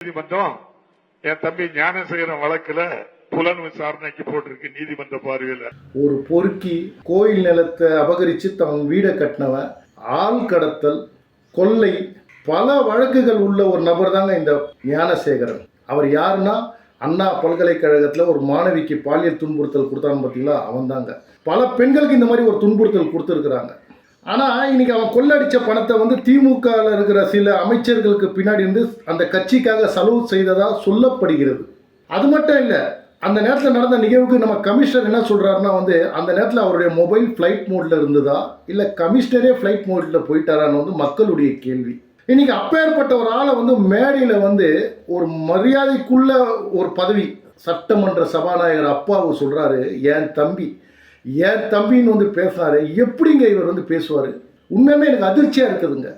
நீதிமன்றம் என் தம்பி ஞானசேகரன் வழக்குல புலன் விசாரணைக்கு போட்டிருக்கு நீதிமன்ற பார்வையில. ஒரு பொறுக்கி கோயில் நிலத்தை அபகரிச்சு தன் வீடை கட்டினவன் ஆள் கடத்தல் கொள்ளை பல வழக்குகள் உள்ள ஒரு நபர் தாங்க இந்த ஞானசேகரன். அவர் யாருன்னா அண்ணா பல்கலைக்கழகத்தில் ஒரு மாணவிக்கு பாலியல் துன்புறுத்தல் கொடுத்தான்னு பார்த்தீங்களா? அவன் தாங்க பல பெண்களுக்கு இந்த மாதிரி ஒரு துன்புறுத்தல் கொடுத்துருக்குறாங்க. ஆனால் இன்னைக்கு அவன் கொள்ளடித்த பணத்தை வந்து திமுகவில் இருக்கிற சில அமைச்சர்களுக்கு பின்னாடி இருந்து அந்த கட்சிக்காக செலவு செய்ததாக சொல்லப்படுகிறது. அது மட்டும் இல்லை அந்த நேரத்தில் நடந்த நிகழ்வுக்கு நம்ம கமிஷனர் என்ன சொல்கிறாருன்னா வந்து அந்த நேரத்தில் அவருடைய மொபைல் ஃப்ளைட் மோடில் இருந்ததா? இல்லை கமிஷனரே ஃப்ளைட் மோடில் போயிட்டாரான்னு வந்து மக்களுடைய கேள்வி. இன்னைக்கு அப்பேற்பட்ட ஒரு ஆளை வந்து மேடையில் வந்து ஒரு மரியாதைக்குள்ள ஒரு பதவி சட்டமன்ற சபாநாயகர் அப்பாவு சொல்கிறாரு என் தம்பி என் தம்பின்னு வந்து பேசுகிறாரு எப்படிங்க இவர் வந்து பேசுவார்? உண்மையுமே எனக்கு அதிர்ச்சியாக இருக்குதுங்க.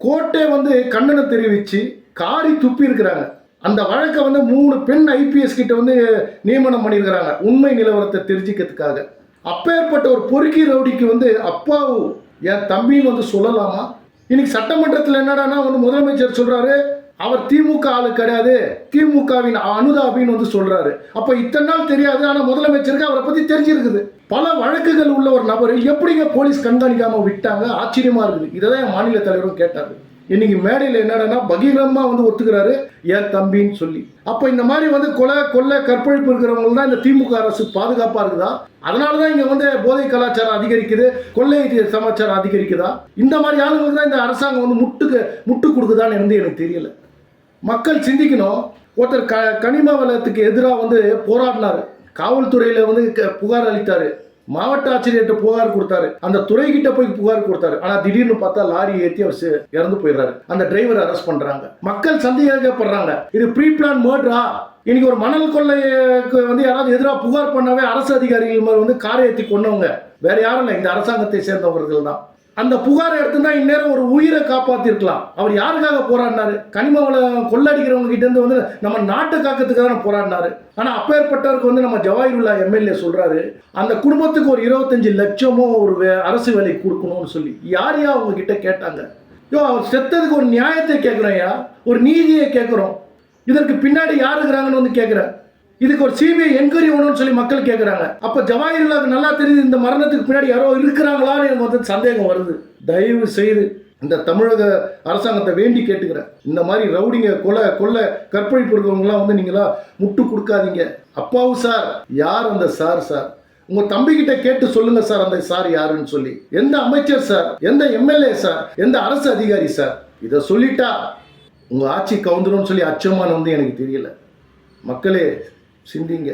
கோர்ட்டே வந்து கண்டனம் தெரிவித்து காரி துப்பி இருக்கிறாங்க. அந்த வழக்கை வந்து மூணு பெண் ஐபிஎஸ் கிட்ட வந்து நியமனம் பண்ணியிருக்கிறாங்க. உண்மை நிலவரத்தை தெரிஞ்சுக்கிறதுக்காக. அப்பேற்பட்ட ஒரு பொறுக்கி ரவுடிக்கு வந்து அப்பாவு என் தம்பின்னு வந்து சொல்லலாமா? இன்னைக்கு சட்டமன்றத்தில் என்னடான்னா வந்து முதலமைச்சர் சொல்கிறாரு அவர் திமுக ஆளு கிடையாது திமுகவின் அனுதாபின்னு வந்து சொல்கிறாரு அப்போ இத்தனை நாள் தெரியாது ஆனால் முதலமைச்சருக்கு அவரை பற்றி தெரிஞ்சிருக்குது. பல வழக்குகள் உள்ள ஒரு நபர் எப்படிங்க போலீஸ் கண்காணிக்காமல் விட்டாங்க? ஆச்சரியமா இருக்குது. இதை தான் என் மாநில தலைவரும் கேட்டார். இன்னைக்கு மேடையில் என்னடனா பகிரமாக வந்து ஒத்துக்கிறாரு என் தம்பின்னு சொல்லி. அப்போ இந்த மாதிரி வந்து கொலை கொள்ளை கற்பழிப்பு இருக்கிறவங்க தான் இந்த திமுக அரசு பாதுகாப்பாக இருக்குதா? அதனால தான் இங்கே வந்து போதை கலாச்சாரம் அதிகரிக்குது கொள்ளை சமாச்சாரம் அதிகரிக்குதா? இந்த மாதிரி ஆளுங்களுக்கு தான் இந்த அரசாங்கம் வந்து முட்டுக்கு முட்டு கொடுக்குதான்னு வந்து எனக்கு தெரியல. மக்கள் சிந்திக்கணும். ஒருத்தர் க கனிம வளத்துக்கு எதிராக வந்து போராடினார். காவல்துறையில் வந்து க- புகார் அளித்தார். மாவட்ட ஆட்சியர்கிட்ட புகார் கொடுத்தாரு. அந்த துறைகிட்ட போய் புகார் கொடுத்தாரு. ஆனால் திடீர்னு பார்த்தா லாரி ஏற்றி அவர் இறந்து போயிடுறாரு. அந்த டிரைவர் அரெஸ்ட் பண்ணுறாங்க மக்கள் சந்தேகப்படுறாங்க இது ப்ரீ பிளான் மர்டரா இன்னைக்கு ஒரு மணல் கொள்ளைக்கு வந்து யாராவது எதிராக புகார் பண்ணாவே அரசு அதிகாரிகள் வந்து காரை ஏற்றி கொண்டவங்க வேற யாரும் இல்லை. இந்த அரசாங்கத்தை சேர்ந்தவர்கள் தான் அந்த புகாரை எடுத்துருந்தா இந்நேரம் ஒரு உயிரை காப்பாற்றிருக்கலாம் அவர் யாருக்காக போராடினாரு? கனிம வளம் கொள்ளடிக்கிறவங்க கிட்டேருந்து வந்து நம்ம நாட்டு காக்கிறதுக்காக தான் போராடினாரு. ஆனால் அப்பேற்பட்டவருக்கு வந்து நம்ம ஜவாஹிருல்லா எம்எல்ஏ சொல்கிறாரு அந்த குடும்பத்துக்கு ஒரு இருபத்தஞ்சு லட்சமோ ஒரு வே- அரசு வேலை கொடுக்கணும்னு சொல்லி. யார் யா அவங்க கிட்ட கேட்டாங்க? யோ அவர் செத்ததுக்கு ஒரு நியாயத்தை கேட்குறோம் ஐயா. ஒரு நீதியை கேட்குறோம். இதற்கு பின்னாடி யார் இருக்கிறாங்கன்னு வந்து கேட்குறேன் இதுக்கு ஒரு சிபிஐ என்கொயரி வேணும்னு சொல்லி மக்கள் கேட்குறாங்க அப்போ ஜவாஹிர்லாவுக்கு நல்லா தெரியுது இந்த மரணத்துக்கு பின்னாடி யாரோ இருக்கிறாங்களான்னு எனக்கு வந்து சந்தேகம் வருது. தயவு செய்து இந்த தமிழக அரசாங்கத்தை வேண்டி கேட்டுக்கிறேன். இந்த மாதிரி ரவுடிங்க கொலை கொள்ளை கற்பழிப்பு இருக்கவங்களாம் வந்து நீங்களா முட்டு கொடுக்காதீங்க. அப்பாவு சார் யார் அந்த சார் சார்? உங்க தம்பி கிட்ட கேட்டு சொல்லுங்க சார் அந்த சார் யாருன்னு சொல்லி. எந்த அமைச்சர் சார்? எந்த எம்எல்ஏ சார்? எந்த அரசு அதிகாரி சார்? இதை சொல்லிட்டா உங்க ஆட்சி கவுந்துடும் சொல்லி அச்சமான வந்து எனக்கு தெரியல. மக்களே சிந்திங்க.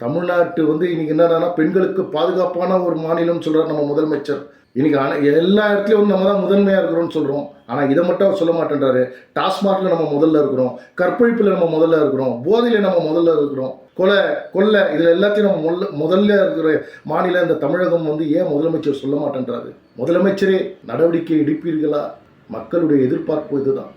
தமிழ்நாட்டு வந்து இன்னைக்கு என்னன்னா பெண்களுக்கு பாதுகாப்பான ஒரு மாநிலம் சொல்கிறார் நம்ம முதலமைச்சர். இன்னைக்கு ஆனால் எல்லா இடத்துலையும் வந்து நம்ம தான் முதன்மையாக இருக்கிறோம்னு சொல்கிறோம் ஆனால் இதை மட்டும் அவர் சொல்ல மாட்டேன்றாரு. டாஸ்மார்க்கில் நம்ம முதல்ல இருக்கிறோம். கற்பழிப்பில் நம்ம முதல்ல இருக்கிறோம். போதையில் நம்ம முதல்ல இருக்கிறோம். கொலை கொள்ளை இதில் எல்லாத்தையும் நம்ம முதல்ல முதல்ல இருக்கிற மாநிலம் இந்த தமிழகம் வந்து ஏன் முதலமைச்சர் சொல்ல மாட்டேன்றாரு? முதலமைச்சரே நடவடிக்கை எடுப்பீர்களா? மக்களுடைய எதிர்பார்ப்பு இதுதான்.